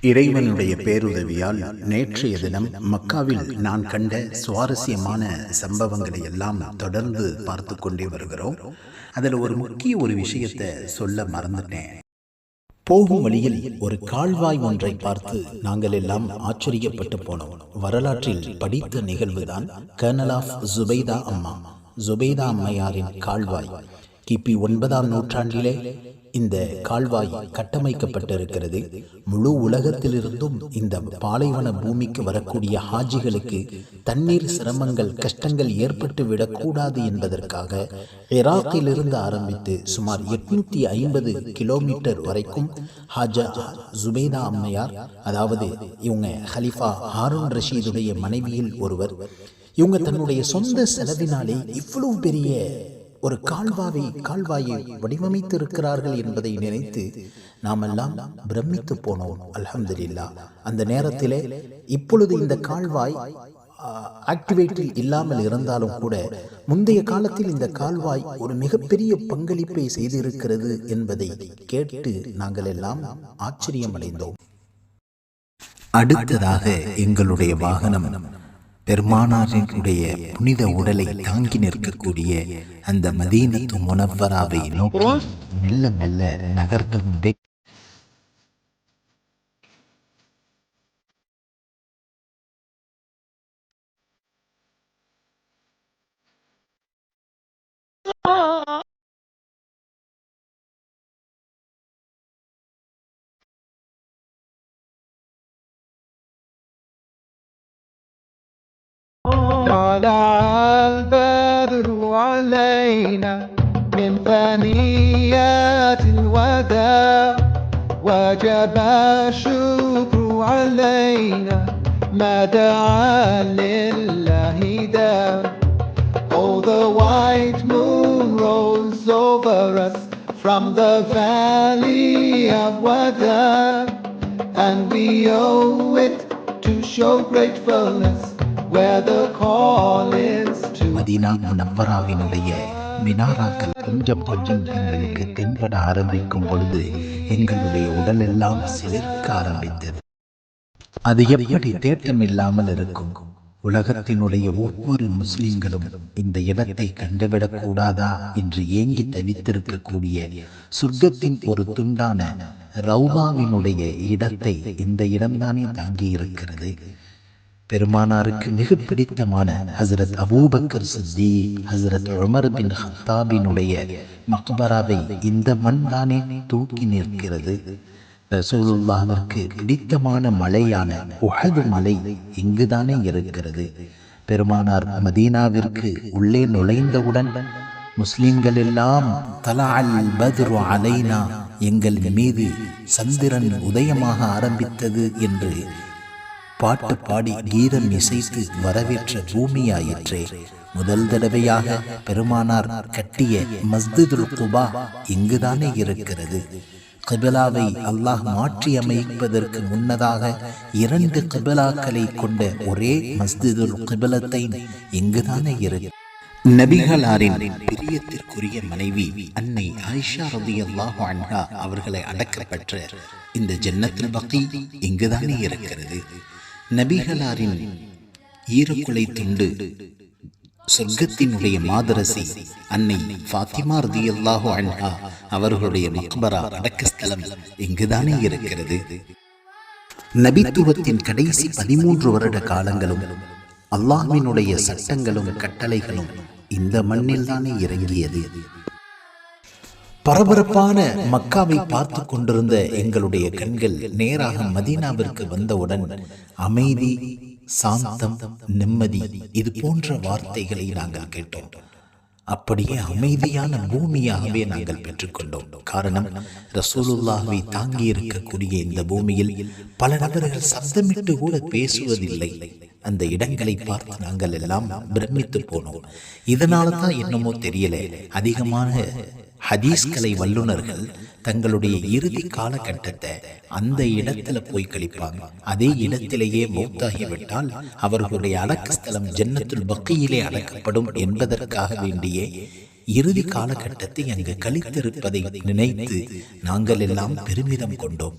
இறைவனுடைய பேருதவியால் நேற்றைய தினம் மக்காவில் நான் கண்ட சுவாரஸ்யமான சம்பவங்களை எல்லாம் தொடர்ந்து பார்த்து கொண்டே வருகிறோம். அதில் ஒரு முக்கிய ஒரு விஷயத்தை சொல்ல மறந்துட்டேன். போகும் வழியில் ஒரு கால்வாய் ஒன்றை பார்த்து நாங்கள் எல்லாம் ஆச்சரியப்பட்டு போனோம். வரலாற்றில் படித்த நிகழ்வுதான் கர்னல் ஆஃப் ஜுபைதா அம்மா ஜுபைதா அம்மையாரின் கால்வாய். கிபி ஒன்பதாம் நூற்றாண்டிலே இந்த கால்வாய் கட்டமைக்கப்பட்டிருக்கிறது. முழு உலகத்திலிருந்தும் இந்த பாலைவன பூமிக்கு வரக்கூடிய ஹாஜிகளுக்கு தண்ணீர் சிரமங்கள் கஷ்டங்கள் ஏற்பட்டு விடக்கூடாது என்பதற்காக இராக்கிலிருந்து ஆரம்பித்து சுமார் எட்நூத்தி ஐம்பது கிலோமீட்டர் வரைக்கும் ஹாஜா ஜுபேதா அம்மையார் அதாவது இவங்க ஹலிஃபா ஹாரூன் ரஷீதுடைய மனைவியில் ஒருவர் இவங்க தன்னுடைய சொந்த செலவினாலே இவ்வளவு பெரிய ஒரு கால்வாவை கால்வாயை வடிவமைத்து இருக்கிறார்கள் என்பதை நினைத்து நாமெல்லாம் பிரமித்து போனோம் அல்ஹம்துலில்லா அந்த நேரத்திலே இப்பொழுது இந்த கால்வாய் ஆக்டிவேட்டில் இல்லாமல் இருந்தாலும் கூட முந்தைய காலத்தில் இந்த கால்வாய் ஒரு மிகப்பெரிய பங்களிப்பை செய்திருக்கிறது என்பதை கேட்டு நாங்கள் எல்லாம் ஆச்சரியமடைந்தோம். அடுத்ததாக எங்களுடைய வாகனம். பெருமானாரினுடைய புனித உடலை தாங்கி நிற்கக்கூடிய அந்த மதீனத்து முனவராவை நோக்கி மெல்ல மெல்ல நகர்ந்து طلع البدر علينا من ثنيات الوداع وجب الشكر علينا ما دعا لله داع Oh, the white moon rose over us from the valley of Wada, and we owe it to show gratefulness Where Medina முனவராவினுடைய மினாராக்கள் கொஞ்சம் கொஞ்சம் எங்களுக்கு தென்பட ஆரம்பிக்கும் பொழுது எங்களுடைய உடல் எல்லாம் சிலிர்க்க ஆரம்பித்தது. அது எப்படி தேட்டம் இல்லாமல் இருக்கும்? உலகத்தினுடைய ஒவ்வொரு முஸ்லிம்களும் இந்த இடத்தை கண்டுவிடக் கூடாதா என்று ஏங்கி தவித்திருக்கக்கூடிய சுர்க்கத்தின் ஒரு துண்டான ரவுபாவினுடைய இடத்தை இந்த இடம்தானே தாங்கி இருக்கிறது பெருமானாருக்கு மிக பிடித்தமான ஹசரத் அபூபக்கர் சித்தி ஹசரத் உமர் பின் ஹத்தாபினுடைய மக்பராவை இந்த மண் தானே தூக்கி நிற்கிறது. ரசூலுல்லாவிற்கு பிடித்தமான மலையான உஹது மலை இங்குதானே இருக்கிறது. பெருமானார் மதீனாவிற்கு உள்ளே நுழைந்தவுடன் முஸ்லிம்கள் எல்லாம் தலா அல் பத்ரு அலைனா எங்கள் மீது சந்திரன் உதயமாக ஆரம்பித்தது என்று பாட்டு பாடி கீதம் இசைத்து வரவேற்ற பூமியாயிற்றே. முதல் தடவையாக பெருமானார் கட்டிய மஸ்திதுல் குபா இங்குதானே இருக்கிறது. கிபிலாவை அல்லாஹ் மாற்றி அமைப்பதற்கு முன்னதாக இரண்டு கிபிலாக்களை கொண்ட ஒரே மஸ்திதுல் கிபிலத்தை இங்குதானே இருக்கு. நபிகளாரின் பிரியத்திற்குரிய மனைவி அன்னை ஆயிஷா ரதியல்லாஹு அன்ஹா அவர்களை அடக்கப்பெற்ற இந்த ஜன்னத்துல் பக்கி இங்குதானே இருக்கிறது. நபிகளாரின் ஈரக்குலை துண்டு சொர்க்கத்தினுடைய மாதரசி அன்னை ஃபாத்திமா ரதியல்லாஹு அன்ஹா அவர்களுடைய மக்பரா அடக்கஸ்தலம் இங்குதானே இருக்கிறது. நபித்துவத்தின் கடைசி பதிமூன்று வருட காலங்களும் அல்லாஹினுடைய சட்டங்களும் கட்டளைகளும் இந்த மண்ணில் தானே இறங்கியது. பரபரப்பான மக்காவை பார்த்து கொண்டிருந்த எங்களுடைய கண்கள் நேராக மதீனாவிற்கு வந்தவுடன் அமைதி சாந்தம் நிம்மதி இது போன்ற வார்த்தைகளை நாங்கள் கேட்டோம். அப்படியே அமைதியான பூமியாகவே நாங்கள் பெற்றுக்கொண்டோம். காரணம் ரசூலுல்லாவை தாங்கி இருக்கக்கூடிய இந்த பூமியில் பல நபர்கள் சப்தமிட்டு கூட பேசுவதில்லை. அந்த இடங்களை பார்த்து நாங்கள் எல்லாம் பிரமித்து போனோம். இதனால தான் என்னமோ தெரியல. அதிகமான ஹதீஸ்கலை வல்லுனர்கள் தங்களுடைய இறுதி காலகட்டத்தை அந்த இடத்துல போய் கழிப்பாங்க. அதே இடத்திலேயே மௌத்தாகிவிட்டால் அவர்களுடைய அடக்கஸ்தலம் ஜன்னத்துல் பக்கையிலே அடக்கப்படும் என்பதற்காக வேண்டிய இறுதி காலகட்டத்தை அங்கு கழித்திருப்பதை நினைத்து நாங்கள் எல்லாம் பெருமிதம் கொண்டோம்.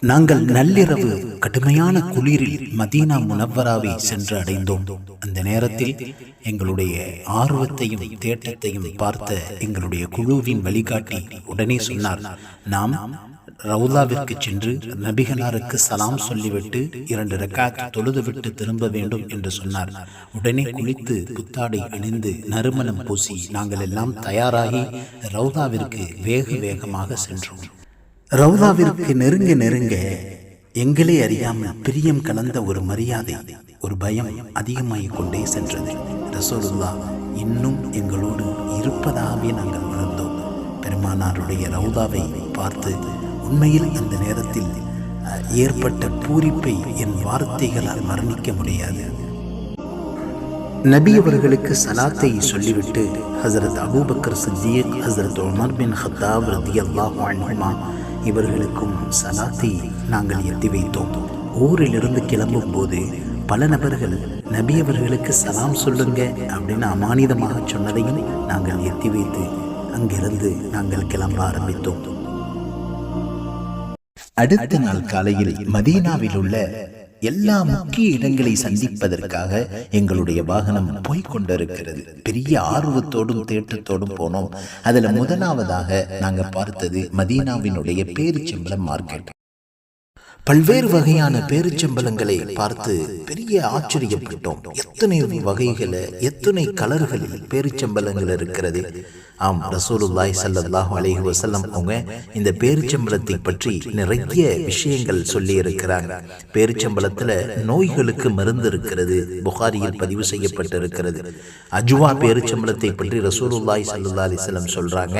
நாங்கள் நள்ளிரவு கடுமையான குளிரில் மதீனா முனவராவை சென்று அடைந்தோம். அந்த நேரத்தில் எங்களுடைய ஆர்வத்தையும் தேட்டத்தையும் பார்த்த எங்களுடைய குழுவின் வழிகாட்டி உடனே சொன்னார் நாம் ரவுலாவிற்கு சென்று நபிகனாருக்கு சலாம் சொல்லிவிட்டு இரண்டு ரக்காத் தொழுதுவிட்டு திரும்ப வேண்டும் என்று சொன்னார். உடனே குளித்து புத்தாடை அணிந்து நறுமணம் பூசி நாங்கள் எல்லாம் தயாராகி ரவுலாவிற்கு வேக வேகமாக சென்றோம். ரவுதாவிற்கு நெருங்க நெருங்க எங்களே அறியாமல் பிரியம் கலந்த ஒரு மரியாதை ஒரு பயம் அதிகமாகிக் கொண்டே சென்றது. ரசோலுல்லா இன்னும் எங்களோடு இருப்பதாகவே நாங்கள் உணர்ந்தோம். பெருமானாருடைய ரவுதாவை பார்த்து உண்மையில் அந்த நேரத்தில் ஏற்பட்ட பூரிப்பை என் வார்த்தைகளால் வர்ணிக்க முடியாது. நபி அவர்களுக்கு சலாத்தை சொல்லிவிட்டு ஹசரத் அபூபக்கர் சித்திக் ஹசரத் உமர் பின் ஹத்தாப் ரதியல்லாஹு அன்ஹுமா இவர்களுக்கும் சலாத்தை நாங்கள் எத்தி வைத்தோம். ஊரிலிருந்து கிளம்பும் போது பல நபர்கள் நபி அவர்களுக்கு சலாம் சொல்லுங்க அப்படின்னு அமானிதமாக சொன்னதையும் நாங்கள் எத்தி வைத்து அங்கிருந்து நாங்கள் கிளம்ப ஆரம்பித்தோம். அடுத்த நாள் காலையில் மதீனாவில் உள்ள எல்லா முக்கிய இடங்களை சந்திப்பதற்காக எங்களுடைய வாகனம் போய்கொண்டிருக்கிறது பெரிய ஆர்வத்தோடும் தேட்டத்தோடும் போனோம். அதுல முதலாவதாக நாங்க பார்த்தது மதீனாவினுடைய பேரிச்சம்பளம் மார்க்கெட் பல்வேறு வகையான பேரிச்சம்பளங்களை பார்த்து பெரிய ஆச்சரியப்பட்டோம். எத்தனை வகைகளை எத்தனை கலர்களில் பேரிச்சம்பளங்கள் இருக்கிறது? ஆம் ரசூலுல்லாய் ஸல்லல்லாஹு அலைஹி வஸல்லம் அவங்க இந்த பேரிச்சம்பளத்தை பற்றி நிறைய விஷயங்கள் சொல்லி இருக்கிறாங்க பேரிச்சம்பளத்துல நோய்களுக்கு மருந்து இருக்கிறது புகாரியில் பதிவு செய்யப்பட்டிருக்கிறது. அஜுவா பேரிச்சம்பளத்தை பற்றி ரசூலுல்லாய் ஸல்லல்லாஹு அலைஹி வஸல்லம் சொல்றாங்க.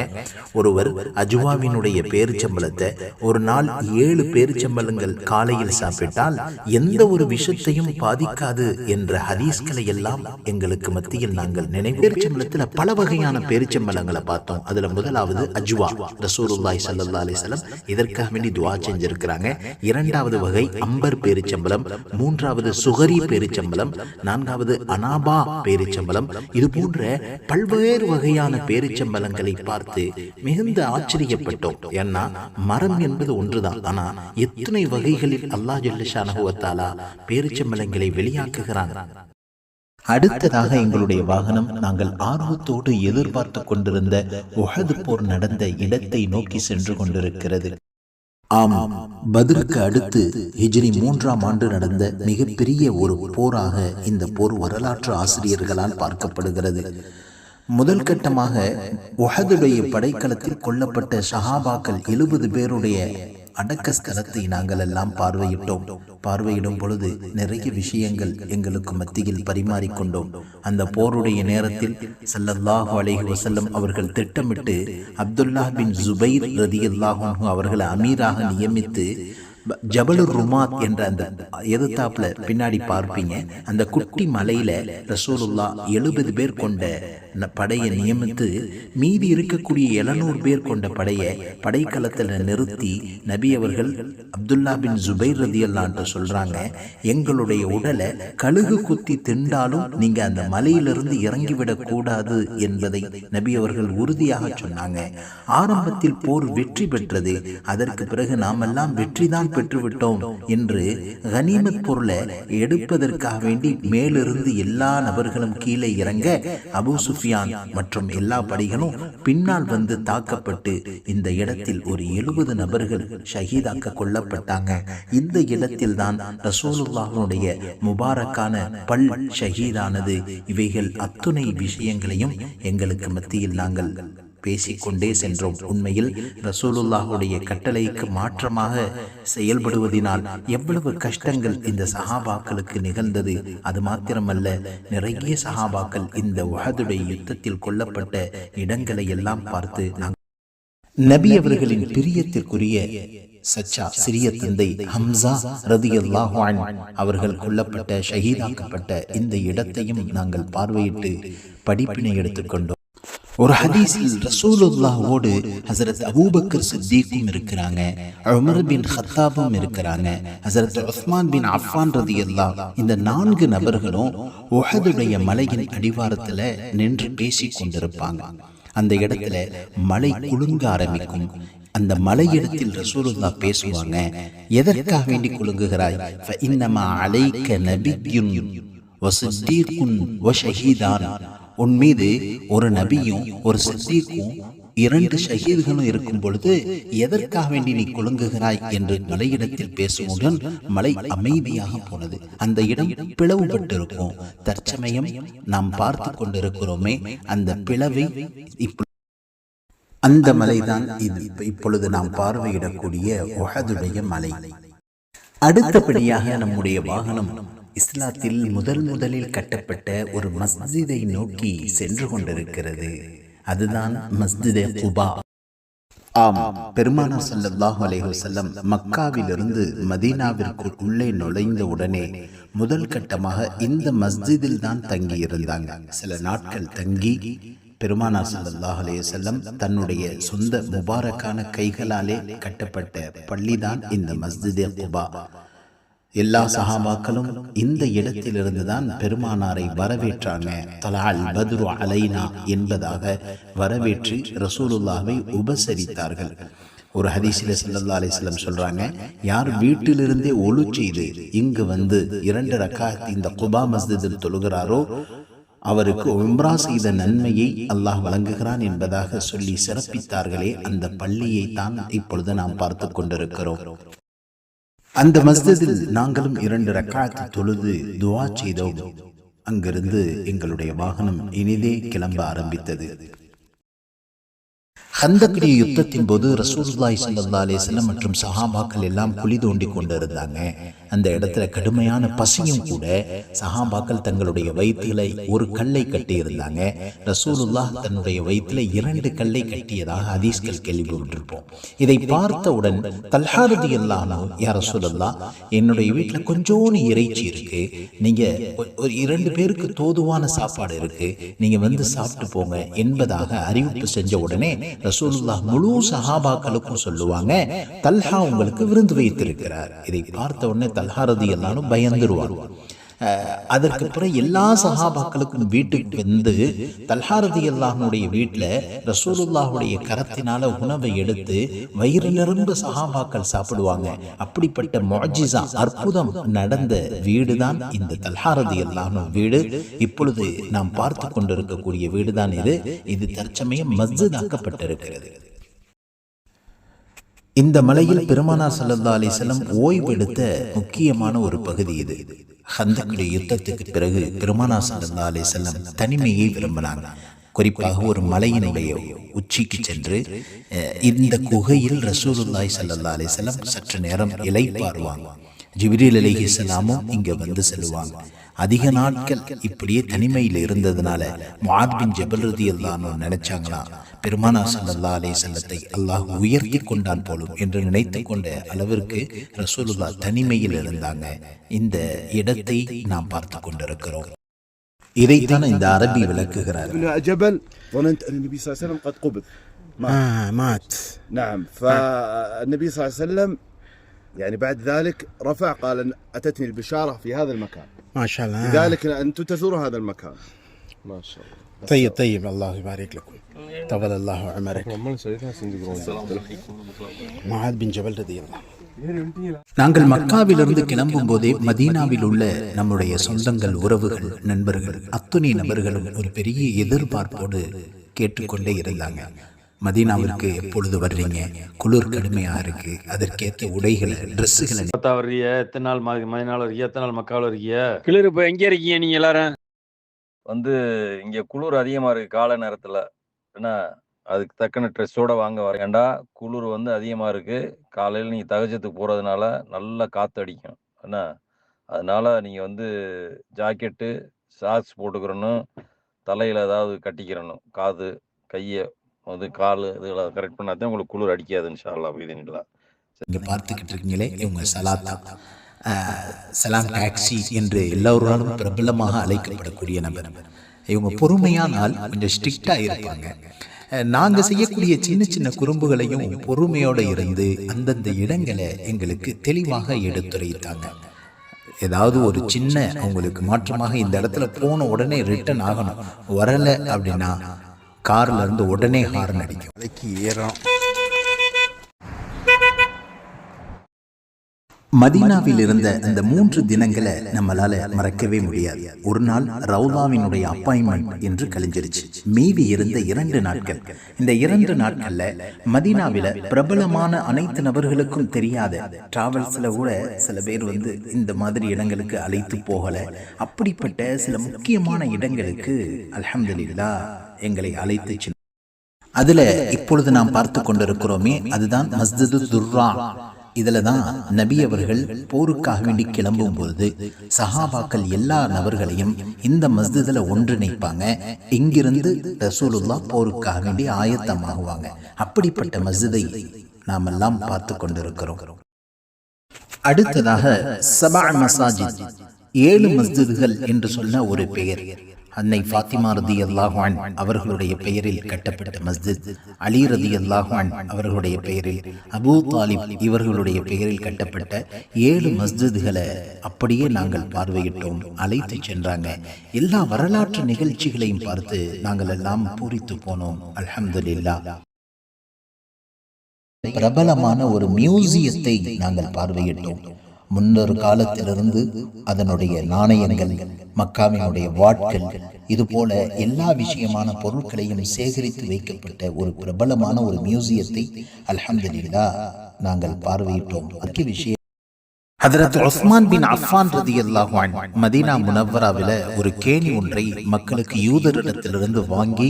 ஒருவர் அஜுவாவினுடைய பேரிச்சம்பளத்தை ஒரு நாள் ஏழு பேரிச்சம்பளங்கள் காலையில் சாப்பிட்டால் எந்த ஒரு விஷத்தையும் பாதிக்காது என்ற ஹதீஸ்களை எல்லாம் எங்களுக்கு மத்தியில் நாங்கள் நினைவு பேரிச்சம்பளத்துல பல வகையான பேரிச்சம்பளங்களை பார்த்தோம். அதுல முதலாவது அஜ்வா ரசூலுல்லாஹி சல்லா அலைஹி இதற்காக வேண்டி துவா செஞ்சிருக்கிறாங்க. இரண்டாவது வகை அம்பர் பேரிச்சம்பளம் மூன்றாவது சுகரி பேரிச்சம்பளம் நான்காவது அனாபா பேரிச்சம்பளம். இது போன்ற பல்வேறு வகையான பேரிச்சம்பளங்களை பார்த்து மிகுந்த ஆச்சரியப்பட்டோம். ஏன்னா மரம் என்பது ஒன்றுதான். ஆனா எத்தனை வகைகளில் அல்லாஹ் ஜல்லஷானஹு வ தஆலா பேரிச்சம்பளங்களை வெளியாக்குகிறான்? அடுத்ததாக எங்களுடைய வாகனம் நாங்கள் ஆர்வத்தோடு எதிர்பார்த்து கொண்டிருந்த உகது போர் நடந்த இடத்தை நோக்கி சென்று கொண்டிருக்கிறது. ஆமாம் பதிலுக்கு அடுத்து ஹிஜ்ரி மூன்றாம் ஆண்டு நடந்த மிகப்பெரிய ஒரு போராக இந்த போர் வரலாற்று ஆசிரியர்களால் பார்க்கப்படுகிறது. முதல் கட்டமாக உஹதுடைய படைக்களத்தில் கொல்லப்பட்ட ஷஹாபாக்கள் எழுபது பேருடைய அடக்க ஸ்தலத்தை நாங்கள் எல்லாம் பார்வையிட்டோம். பார்வையிடும் பொழுது நிறைய விஷயங்கள் எங்களுக்கு மத்தியில் பரிமாறிக்கொண்டோம். அந்த போருடைய நேரத்தில் சல்லல்லாஹு அலைஹி வசல்லம் அவர்கள் திட்டமிட்டு அப்துல்லா பின் ஜுபைர் ரதி அல்லாஹு அவர்களை அமீராக நியமித்து ப- ஜபலுர் ருமாத் என்ற அந்த எதிர்த்தாப்புல பின்னாடி பார்ப்பீங்க. அந்த குட்டி மலையில ரசூலுல்லா எழுபது பேர் கொண்ட படையை நியமித்து மீதி இருக்கக்கூடிய எழுநூறு பேர் கொண்ட படையை படைக்களத்தில் நிறுத்தி நபி அவர்கள் அப்துல்லா பின் ஜுபைர் ரதி அல்லான்ட்டு சொல்கிறாங்க எங்களுடைய உடலை கழுகு குத்தி திண்டாலும் நீங்கள் அந்த மலையிலிருந்து இறங்கிவிடக்கூடாது என்பதை நபி அவர்கள் உறுதியாக சொன்னாங்க. ஆரம்பத்தில் போர் வெற்றி பெற்றது அதற்கு பிறகு நாமெல்லாம் வெற்றி தான் பெற்றுவிட்டோம் என்று கனிமத் பொருளை எடுப்பதற்காக வேண்டி மேலிருந்து எல்லா நபர்களும் கீழே இறங்க அபு சுஃபி சுஃபியான் மற்றும் எல்லா படிகளும் பின்னால் வந்து தாக்கப்பட்டு இந்த இடத்தில் ஒரு எழுபது நபர்கள் ஷஹீதாக்க கொல்லப்பட்டாங்க. இந்த இடத்தில் தான் ரசூலுல்லாஹனுடைய முபாரக்கான பல் ஷஹீதானது. இவைகள் அத்துணை விஷயங்களையும் எங்களுக்கு மத்தியில் நாங்கள் பேசிக்கொண்டே சென்றோம். உண்மையில் ரசூலுல்லாஹுடைய கட்டளைக்கு மாற்றமாக செயல்படுவதினால் எவ்வளவு கஷ்டங்கள் இந்த சஹாபாக்களுக்கு நிகழ்ந்தது. அது மாத்திரமல்ல நிறைய சஹாபாக்கள் இந்த உஹதுடைய யுத்தத்தில் கொல்லப்பட்ட இடங்களை எல்லாம் பார்த்து நபி அவர்களின் பிரியத்திற்குரிய சச்சா சிறிய தந்தை ஹம்சா அன்ஹு அவர்கள் கொல்லப்பட்ட ஷஹீதாக்கப்பட்ட இந்த இடத்தையும் நாங்கள் பார்வையிட்டு படிப்பினை எடுத்துக்கொண்டோம். ஒரு ஹதீஸில் ரசூலுல்லாவோடு ஹசரத் அபூபக்கர் சித்திக்கும் இருக்கிறாங்க உமர் பின் ஹத்தாபும் இருக்கிறாங்க. ஹசரத் உஸ்மான் பின் அஃபான் ரதி அல்லா இந்த நான்கு நபர்களும் உஹதுடைய மலையின் அடிவாரத்தில் நின்று பேசி கொண்டிருப்பாங்க. அந்த இடத்துல மலை குலுங்க ஆரம்பிக்கும். அந்த மலையிடத்தில் ரசூலுல்லா பேசுவாங்க எதற்காக வேண்டி குலுங்குகிறாய்? இன்னமா அலைக்க நபியுன் வசித்தீர்க்குன் வஷஹீதான் உன் மீது ஒரு நபியும் ஒரு சித்தீர்க்கும் இரண்டு ஷஹீதுகளும் இருக்கும் பொழுது எதற்காக வேண்டி நீ குலுங்குகிறாய் என்று மலையிடத்தில் பேசுவதுடன் மலை அமைதியாக போனது. அந்த இடம் பிளவுபட்டிருக்கும். தற்சமயம் நாம் பார்த்து கொண்டிருக்கிறோமே அந்த பிளவை இப்ப அந்த மலைதான் இது. இப்பொழுது நாம் பார்வையிடக்கூடிய உகதுடைய மலை. அடுத்தபடியாக நம்முடைய வாகனம் இஸ்லாத்தில் முதல் முதலில் கட்டப்பட்ட ஒரு மஸ்ஜிதை நோக்கி சென்று கொண்டிருக்கிறது. அதுதான் மஸ்ஜிதே குபா. ஆம் பெருமானா ஸல்லல்லாஹு அலைஹி மக்காவிலிருந்து மதீனாவிற்கு உள்ளே நுழைந்த உடனே முதல் கட்டமாக இந்த மஸ்ஜிதில் தான் தங்கி இருந்தாங்க சில நாட்கள் தங்கி பெருமானா ஸல்லல்லாஹு அலைஹி தன்னுடைய சொந்த முபாரக்கான கைகளாலே கட்டப்பட்ட பள்ளிதான் இந்த மஸ்ஜிதே குபா. எல்லா சஹாபாக்களும் இந்த இடத்திலிருந்து தான் பெருமானாரை வரவேற்றாங்க. தலால் பத்ரு அலைனா என்பதாக வரவேற்று ரசூலுல்லாவை உபசரித்தார்கள். ஒரு ஹதீஸில் சல்லா அலிஸ்லம் சொல்றாங்க யார் வீட்டிலிருந்தே ஒழு செய்து இங்கு வந்து இரண்டு ரக்காத் இந்த குபா மஸ்ஜிதில் தொழுகிறாரோ அவருக்கு உம்ரா செய்த நன்மையை அல்லாஹ் வழங்குகிறான் என்பதாக சொல்லி சிறப்பித்தார்களே அந்த பள்ளியை தான் இப்பொழுது நாம் பார்த்து கொண்டிருக்கிறோம். அந்த மஸ்ஜிதில் நாங்களும் இரண்டு ரக்காத்து தொழுது துவா செய்தோம். அங்கிருந்து எங்களுடைய வாகனம் இனிதே கிளம்ப ஆரம்பித்தது. ஹந்தக்குடி யுத்தத்தின் போது ரசூல்லாய் சல்லா அலைஹி மற்றும் சஹாபாக்கள் எல்லாம் குழி தோண்டி கொண்டிருந்தாங்க. அந்த இடத்துல கடுமையான பசியும் கூட சஹாபாக்கள் தங்களுடைய வயிற்றில ஒரு கல்லை கட்டியிருந்தாங்க. ரசூலுல்லாஹ் தன்னுடைய வயிற்றில இரண்டு கல்லை கட்டியதாக ஹதீஸ்கள் கேள்விப்பட்டிருப்போம். இதை பார்த்தவுடன் தல்ஹாரதி எல்லானோ யார் ரசூலுல்லா என்னுடைய வீட்டில் கொஞ்சோண்டு இறைச்சி இருக்கு. நீங்க ஒரு இரண்டு பேருக்கு தோதுவான சாப்பாடு இருக்கு. நீங்க வந்து சாப்பிட்டு போங்க என்பதாக அறிவிப்பு செஞ்ச உடனே ரசூலுல்லாஹ் முழு சஹாபாக்களுக்கும் சொல்லுவாங்க தல்ஹா உங்களுக்கு விருந்து வைத்திருக்கிறார். இதை பார்த்த உடனே தல்ஹா ரதி எல்லாரும் பயந்துருவார் அதற்கு பிறகு எல்லா சஹாபாக்களுக்கும் வீட்டுக்கு வந்து தல்ஹாரதி அல்லாஹனுடைய வீட்டில் ரசூலுல்லாஹுடைய கரத்தினால உணவை எடுத்து வயிறு நிரம்ப சஹாபாக்கள் சாப்பிடுவாங்க. அப்படிப்பட்ட மொஜிசா அற்புதம் நடந்த வீடு தான் இந்த தல்ஹாரதி அல்லாஹ்னு வீடு. இப்பொழுது நாம் பார்த்து கொண்டிருக்கக்கூடிய வீடுதான் இது. இது தற்சமயம் மஸ்ஜித் ஆக்கப்பட்டிருக்கிறது இந்த மலையில் பெருமானா சல்லல்லா அலிசல்லம் ஓய்வெடுத்த முக்கியமான ஒரு பகுதி இது. ஹந்தக்குடைய யுத்தத்துக்கு பிறகு பெருமானா சல்லல்லா அலிசல்லம் தனிமையை விரும்பினாங்க. குறிப்பாக ஒரு மலையினுடைய உச்சிக்கு சென்று இந்த குகையில் ரசூலுல்லாய் சல்லல்லா அலிசல்லம் சற்று நேரம் இலைப்பாருவாங்க ஜிப்ரீல் அலிஹிஸ்லாமும் இங்க வந்து செல்லுவாங்க. அதிக நாட்கள் இப்படியே தனிமையில் இருந்ததுனால மார்பின் பின் ஜபல் ரதியல்லாஹு நினைச்சாங்களா பெருமானா ஸல்லல்லாஹு அலைஹி வஸல்லத்தை அல்லாஹ் உயர்த்தி கொண்டான் போலும் என்று நினைத்து கொண்ட அளவிற்கு ரசூலுல்லாஹ் தனிமையில் இருந்தாங்க இந்த இடத்தை நாம் பார்த்து கொண்டிருக்கிறோம் இதைத்தான் இந்த அரபி விளக்குகிறார் من جبل ظننت ان النبي صلى الله عليه وسلم قد قبض مات. آه مات نعم فالنبي صلى الله عليه وسلم يعني بعد ذلك رفع قال إن اتتني البشاره في هذا المكان ما شاء الله آه. لذلك انتم تزوروا هذا المكان ما شاء الله طيب طيب الله يبارك لكم தவல் அல்லாஹ் அமரே மஹாத் பின் ஜபல் ரதியல்லாம் நாங்கள் மக்காவிலிருந்து கிளம்பும் போதே மதீனாவில் உள்ள நம்முடைய சொந்தங்கள் உறவுகள் நண்பர்கள் அத்துணை நபர்களும் ஒரு பெரிய எதிர்பார்ப்போடு கேட்டுக்கொண்டே இருந்தாங்க. மதீனாவிற்கு எப்பொழுது வர்றீங்க? குளிர் கடுமையாக இருக்கு. அதற்கேற்ற உடைகளை ட்ரெஸ்ஸுகளை வர்றீங்க எத்தனை நாள் மதினாவில் இருக்கீங்க எத்தனை நாள் மக்காவில் இருக்கீங்க கிளிர் இப்போ எங்கே இருக்கீங்க நீங்கள் எல்லாரும்? வந்து இங்கே குளிர் அதிகமாக இருக்குது காலை நேரத்தில். என்ன அதுக்கு தக்கன ட்ரெஸ்ஸோட வாங்க வரேன்டா குளிர் வந்து அதிகமா இருக்கு. காலையில நீங்க தகஜத்துக்கு போறதுனால நல்லா காத்து அடிக்கும். என்ன அதனால நீங்க வந்து ஜாக்கெட்டு ஷார்ட்ஸ் போட்டுக்கிறணும். தலையில ஏதாவது கட்டிக்கிறணும். காது கையை வந்து கால் இதுகளை கரெக்ட் பண்ணாதான் உங்களுக்கு குளிர் அடிக்காதுன்னு ஷாலா இதுங்களா இங்க பார்த்துக்கிட்டு இருக்கீங்களே இவங்க சலாத்தா சலாம் டாக்ஸி என்று எல்லோராலும் பிரபலமாக அழைக்கப்படக்கூடிய நபர். இவங்க பொறுமையானால் கொஞ்சம் ஸ்ட்ரிக்டா இருப்பாங்க. அஹ், நாங்க செய்யக்கூடிய சின்ன சின்ன குறும்புகளையும் பொறுமையோட இருந்து அந்தந்த இடங்களை எங்களுக்கு தெளிவாக எடுத்துரைத்தாங்க. ஏதாவது ஒரு சின்ன அவங்களுக்கு மாற்றமாக இந்த இடத்துல போன உடனே ரிட்டர்ன் ஆகணும். வரல அப்படின்னா கார்ல இருந்து உடனே ஹார்ன் அடிக்கும். ஏறோம். மதீனாவில் இருந்த அந்த மூன்று தினங்களை நம்மளால மறக்கவே முடியாது. ஒரு நாள் ரவுதாவினுடைய அப்பாயின்மெண்ட் என்று கழிஞ்சிருச்சு. மீதி இருந்த இரண்டு நாட்கள். இந்த இரண்டு நாட்கள்ல மதீனாவில பிரபலமான அனைத்து நபர்களுக்கும் தெரியாத டிராவல்ஸ்ல கூட சில பேர் வந்து இந்த மாதிரி இடங்களுக்கு அழைத்து போகல. அப்படிப்பட்ட சில முக்கியமான இடங்களுக்கு அலமதுல்லா எங்களை அழைத்து சென்று அதுல இப்பொழுது நாம் பார்த்து கொண்டிருக்கிறோமே அதுதான் மஸ்ஜிது துர்ரா. இதுல தான் நபி அவர்கள் போருக்காக வேண்டி கிளம்பும் பொழுது சஹாபாக்கள் எல்லா நபர்களையும் இந்த மஸ்ஜிதுல ஒன்றிணைப்பாங்க. இங்கிருந்து ரசூலுல்லா போருக்காக வேண்டி ஆயத்தமாகுவாங்க. அப்படிப்பட்ட மஸ்ஜிதை நாம் எல்லாம் பார்த்து கொண்டிருக்கிறோம். அடுத்ததாக சபா மசாஜித் ஏழு மஸ்ஜிதுகள் என்று சொன்ன ஒரு பெயர். அன்னை ஃபாத்திமா ரதி அல்லாஹான் அவர்களுடைய பெயரில் கட்டப்பட்ட மஸ்ஜித். அலி ரதி அல்லாஹான் அவர்களுடைய பெயரில் அபு தாலிப் இவர்களுடைய பெயரில் கட்டப்பட்ட ஏழு மஸ்ஜிதுகளை அப்படியே நாங்கள் பார்வையிட்டோம். அழைத்து சென்றாங்க. எல்லா வரலாற்று நிகழ்ச்சிகளையும் பார்த்து நாங்கள் எல்லாம் பூரித்து போனோம். அல்ஹம்துலில்லாஹ். பிரபலமான ஒரு மியூசியத்தை நாங்கள் பார்வையிட்டோம். முன்னொரு காலத்திலிருந்து அதனுடைய நாணயங்கள் மக்காவினுடைய வாட்கள் இது போல எல்லா விஷயமான பொருட்களையும் சேகரித்து வைக்கப்பட்ட ஒரு பிரபலமான ஒரு மியூசியத்தை அல்ஹம்துலில்லாஹ் நாங்கள் பார்வையிட்டோம். முக்கிய விஷயம் ஹதரத் உஸ்மான் பின் அஃபான் ரதியல்லாஹு அன்ஹு மதீனா முனவ்வராவில் ஒரு கேணி ஒன்றை மக்களுக்கு யூதரிடத்திலிருந்து வாங்கி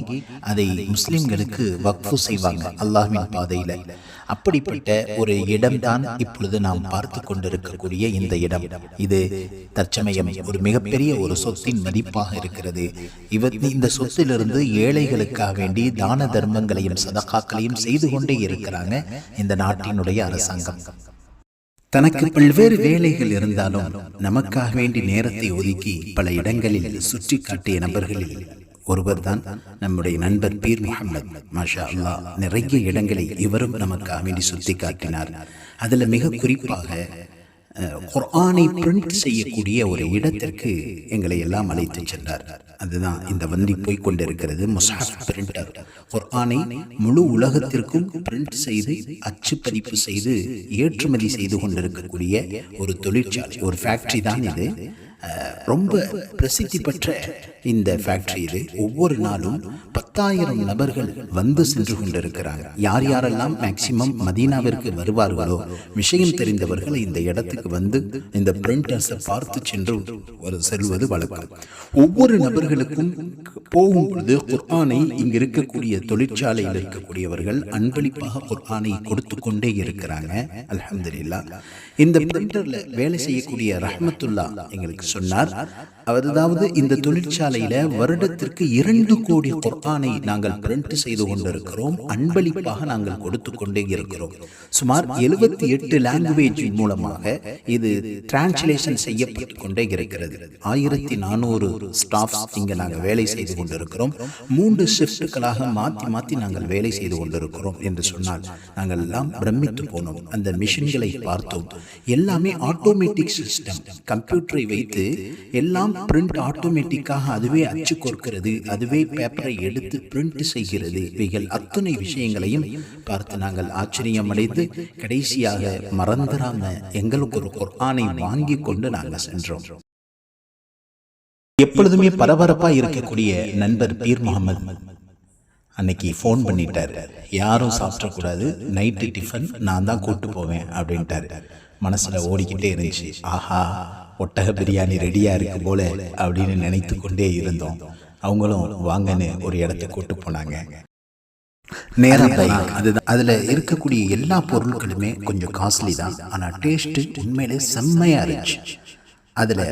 அதை முஸ்லிம்களுக்கு வக்ஃபு செய்வாங்க அல்லாஹ்வின் பாதையில. அப்படிப்பட்ட ஒரு இடம்தான் இப்பொழுது நாம் பார்த்து கொண்டிருக்கக்கூடிய இந்த இடம். இது தற்சமயம் ஒரு மிகப்பெரிய ஒரு சொத்தின் மதிப்பாக இருக்கிறது. இவர் இந்த சொத்திலிருந்து ஏழைகளுக்காக வேண்டி தான தர்மங்களையும் சதகாக்களையும் செய்து கொண்டே இருக்கிறாங்க இந்த நாட்டினுடைய அரசாங்கம். தனக்கு பல்வேறு வேலைகள் இருந்தாலும் நமக்காக வேண்டி நேரத்தை ஒதுக்கி பல இடங்களில் சுற்றி காட்டிய நபர்களில் ஒருவர்தான் நம்முடைய நண்பர் பீர் முகமது மாஷா அல்லாஹ். நிறைய இடங்களை இவரும் நமக்காக வேண்டி சுற்றி காட்டினார். அதில் மிக குறிப்பாக குர்ஆனை பிரிண்ட் செய்யக்கூடிய ஒரு இடத்திற்கு எங்களை எல்லாம் அழைத்து சென்றார். அதுதான் இந்த வண்டி போய் கொண்டிருக்கிறது முசாஃப் பிரிண்டர் குர்ஆனை முழு உலகத்திற்கும் பிரிண்ட் செய்து அச்சு பதிப்பு செய்து ஏற்றுமதி செய்து கொண்டிருக்கக்கூடிய ஒரு தொழிற்சாலை ஒரு ஃபேக்டரி தான் இது. ரொம்ப பிரசித்தி பெற்ற இந்த ஃபேக்டரி இது ஒவ்வொரு நாளும் பத்தாயிரம் நபர்கள் வந்து சென்று கொண்டிருக்கிறாங்க யார் யாரெல்லாம் மேக்சிமம் மதீனாவிற்கு வருவார்களோ விஷயம் தெரிந்தவர்கள் இந்த இடத்துக்கு வந்து இந்த பிரிண்டர்ஸை பார்த்து சென்று ஒரு செல்வது வழக்கம். ஒவ்வொரு நபர்களுக்கும் போகும் பொழுது குர்ஆனை இங்கு இருக்கக்கூடிய தொழிற்சாலையில் இருக்கக்கூடியவர்கள் அன்பளிப்பாக குர்ஆனை கொடுத்து கொண்டே இருக்கிறாங்க. அலமதுல்லா இந்த பிரிண்டர்ல வேலை செய்யக்கூடிய ரஹ்மத்துல்லா எங்களுக்கு சொன்னார். அதாவது இந்த தொழிற்சாலையில வருடத்திற்கு இரண்டு கோடி குர்ஆனை நாங்கள் பிரிண்ட் செய்து கொண்டிருக்கிறோம். அன்பளிப்பாக நாங்கள் கொடுத்து கொண்டே இருக்கிறோம் சுமார் எழுபத்தி எட்டு லாங்குவேஜ் மூலமாக இது டிரான்ஸ்லேஷன் செய்யப்பட்டு கொண்டே இருக்கிறது ஆயிரத்தி நானூறு ஸ்டாஃப்ஸ் இங்க நாங்கள் வேலை செய்து கொண்டிருக்கிறோம். மூன்று ஷிஃப்ட்டுகளாக மாற்றி மாற்றி நாங்கள் வேலை செய்து கொண்டிருக்கிறோம் என்று சொன்னால் நாங்கள் எல்லாம் பிரமித்து போனோம். அந்த மிஷின்களை பார்த்தோம். எல்லாமே ஆட்டோமேட்டிக் சிஸ்டம் கம்ப்யூட்டரை வைத்து எல்லாம் பிரிண்ட் ஆட்டோமேட்டிக்காக அதுவே அச்சு கொடுக்கிறது அதுவே பேப்பரை எடுத்து பிரிண்ட் செய்கிறது. இவைகள் அத்தனை விஷயங்களையும் பார்த்து நாங்கள் ஆச்சரியம் அடைந்து கடைசியாக மறந்துடாம எங்களுக்கு ஒரு குர்ஆனை வாங்கி கொண்டு நாங்கள் சென்றோம். எப்பொழுதுமே பரபரப்பா இருக்கக்கூடிய நண்பர் பீர் முகமது. அன்னைக்கு ஃபோன் பண்ணிட்டார். யாரும் சாப்பிடக்கூடாது நைட்டு டிஃபன் நான் தான் கூப்பிட்டு போவேன் அப்படின்ட்டாரு. மனசுல ஓடிக்கிட்டே இருந்துச்சு. ஆஹா ஒட்டக பிரியாணி ரெடியா இருக்கு போல அப்படின்னு நினைத்து கொண்டே இருந்தோம். அவங்களும் வாங்கன்னு ஒரு இடத்துக்கு கூட்டு போனாங்க. நேரம் அதுதான் அதில் இருக்கக்கூடிய எல்லா பொருட்களுமே கொஞ்சம் காஸ்ட்லி தான். ஆனால் டேஸ்ட்டு உண்மையிலே செம்மையாக இருந்துச்சு. அதில்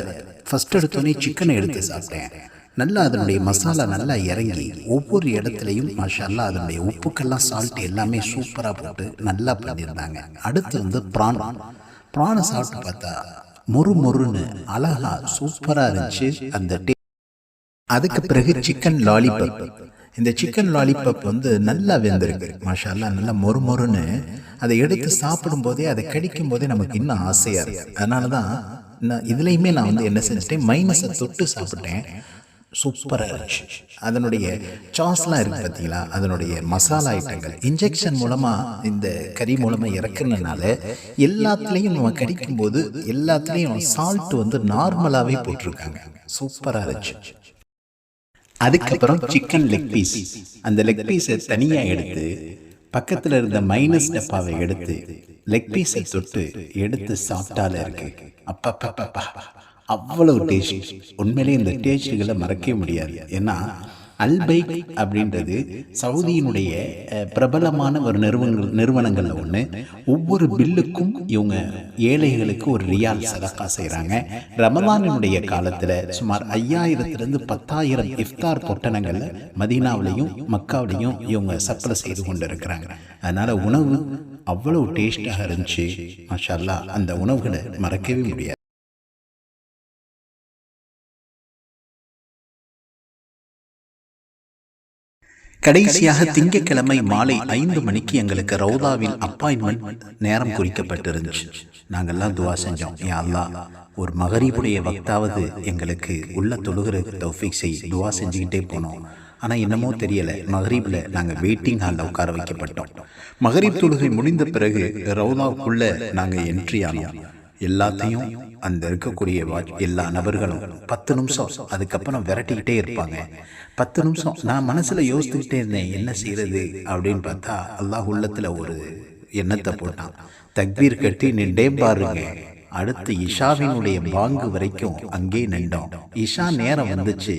ஃபஸ்ட் எடுத்தோடனே சிக்கனை எடுத்து சாப்பிட்டேன். நல்லா அதனுடைய மசாலா நல்லா இறங்கி ஒவ்வொரு இடத்துலையும் மசாலா அதனுடைய உப்புக்கெல்லாம் சால்ட் எல்லாமே சூப்பராக போட்டு நல்லா பண்ணியிருந்தாங்க. அடுத்து வந்து ப்ரான் ப்ரானை சாப்பிட்டு பார்த்தா மொறு மொறுன்னு அழகா சூப்பராக இருந்துச்சு அந்த டே அதுக்கு பிறகு சிக்கன் லாலிபப் இந்த சிக்கன் லாலிபப் வந்து நல்லா வெந்திருக்கு. மாஷால்லாம் நல்லா மொறு மொறுன்னு அதை எடுத்து சாப்பிடும் போதே அதை கடிக்கும் போதே நமக்கு இன்னும் ஆசையா இருக்கு. அதனால தான் நான் இதுலையுமே நான் வந்து என்ன செஞ்சிட்டேன் மைனஸை தொட்டு சாப்பிட்டேன். சூப்பராக இருந்துச்சு. அதனுடைய சாஸ்லாம் இருக்குது பார்த்தீங்களா அதனுடைய மசாலா ஐட்டங்கள் இன்ஜெக்ஷன் மூலமாக இந்த கறி மூலமாக இறக்குனனால எல்லாத்துலேயும் நம்ம கடிக்கும்போது எல்லாத்துலேயும் சால்ட் வந்து நார்மலாகவே போட்டிருக்காங்க. சூப்பராக இருந்துச்சு. அதுக்கப்புறம் சிக்கன் லெக் பீஸ் அந்த லெக் பீஸை தனியாக எடுத்து பக்கத்தில் இருந்த மைனஸ் டப்பாவை எடுத்து லெக் பீஸை தொட்டு எடுத்து சாப்பிட்டால இருக்கு. அப்பப்பப்பப்பா. அவ்வளவு டேஸ்ட் உண்மையிலே இந்த டேஸ்ட்டுகளை மறக்கவே முடியாது. ஏன்னா அல்பைக் அப்படின்றது சவுதியினுடைய பிரபலமான ஒரு நிறுவனங்கள் நிறுவனங்களில் ஒன்று ஒவ்வொரு பில்லுக்கும் இவங்க ஏழைகளுக்கு ஒரு ரியால் சதக்கா செய்கிறாங்க ரமலானினுடைய காலத்தில் சுமார் ஐயாயிரத்திலிருந்து பத்தாயிரம் இஃப்தார் பொட்டணங்களில் மதீனாவிலையும் மக்காவிலையும் இவங்க சப்ளை செய்து கொண்டு இருக்கிறாங்க அதனால் உணவு அவ்வளோ டேஸ்ட்டாக இருந்துச்சு. மாஷா அந்த உணவுகளை மறக்கவே முடியாது. கடைசியாக திங்கட்கிழமை மாலை ஐந்து மணிக்கு எங்களுக்கு ரவுதாவில் அப்பாயின்மெண்ட் நேரம் குறிக்கப்பட்டிருந்துச்சு. நாங்கெல்லாம் துவா செஞ்சோம். யா அல்லாஹ் ஒரு மகரீபுடைய வக்தாவது எங்களுக்கு உள்ள தொழுகிற தௌஃபிக் செய் துவா செஞ்சுக்கிட்டே போனோம். ஆனால் என்னமோ தெரியல மகரீபில் நாங்கள் வெயிட்டிங் ஹாலில் உட்கார வைக்கப்பட்டோம். மகரீப் தொழுகை முடிந்த பிறகு ரவுதாவுக்குள்ளே நாங்கள் என்ட்ரி ஆனோம். எல்லாத்தையும் அந்த இருக்கக்கூடிய வாட்ச் எல்லா நபர்களும் பத்து நிமிஷம் அதுக்கப்புறம் விரட்டிக்கிட்டே இருப்பாங்க. பத்து நிமிஷம் நான் மனசில் யோசித்துக்கிட்டே இருந்தேன் என்ன செய்யறது அப்படின்னு பார்த்தா அல்லாஹ் உள்ளத்தில் ஒரு எண்ணத்தை போட்டான். தக்பீர் கட்டி நின்றே பாருங்க. அடுத்து இஷாவினுடைய பாங்கு வரைக்கும் அங்கே நின்றோம். இஷா நேரம் வந்துச்சு.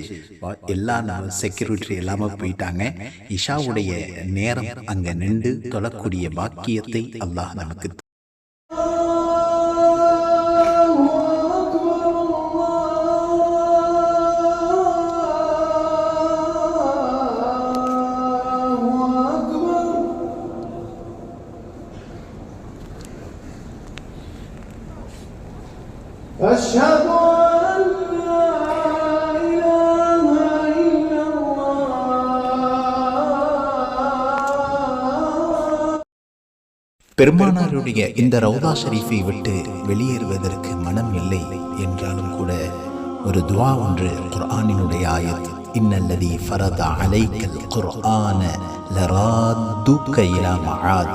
எல்லா எல்லா செக்யூரிட்டி எல்லாமே போயிட்டாங்க. இஷாவுடைய நேரம் அங்கே நின்று தொழக்கூடிய பாக்கியத்தை அல்லாஹ் நமக்கு أشهد أن لا إله إلا الله பெருமானாருடைய இந்த ரவுதா ஷரீஃபை விட்டு வெளியேறுவதற்கு மனம் இல்லை என்றாலும் கூட ஒரு துவா ஒன்று குர்ஆனினுடைய ஆயத் இன்னல்லதி ஃபரத அலைக்கல் குர்ஆன லராத்துக்க இலா மஆத்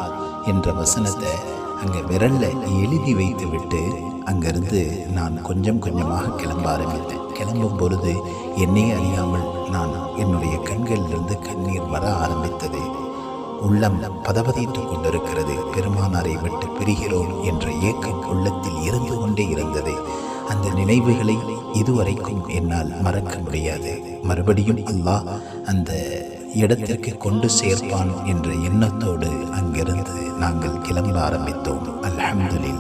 என்ற வசனத்தை அங்கே விரல்ல எழுதி வைத்து விட்டு அங்கிருந்து நான் கொஞ்சம் கொஞ்சமாக கிளம்ப ஆரம்பித்தேன். கிளம்பும் பொழுது என்னையே அறியாமல் நான் என்னுடைய கண்களிலிருந்து கண்ணீர் வர ஆரம்பித்தது. உள்ளம் பதபதித்துக் கொண்டிருக்கிறது. பெருமானாரை விட்டு பிரிகிறோம் என்ற ஏக்கம் உள்ளத்தில் இருந்து கொண்டே இருந்தது. அந்த நினைவுகளை இதுவரைக்கும் என்னால் மறக்க முடியாது. மறுபடியும் அல்லாஹ் அந்த இடத்திற்கு கொண்டு சேர்ப்பான் என்ற எண்ணத்தோடு அங்கிருந்து நாங்கள் கிளம்ப ஆரம்பித்தோம். அல்ஹம்துலில்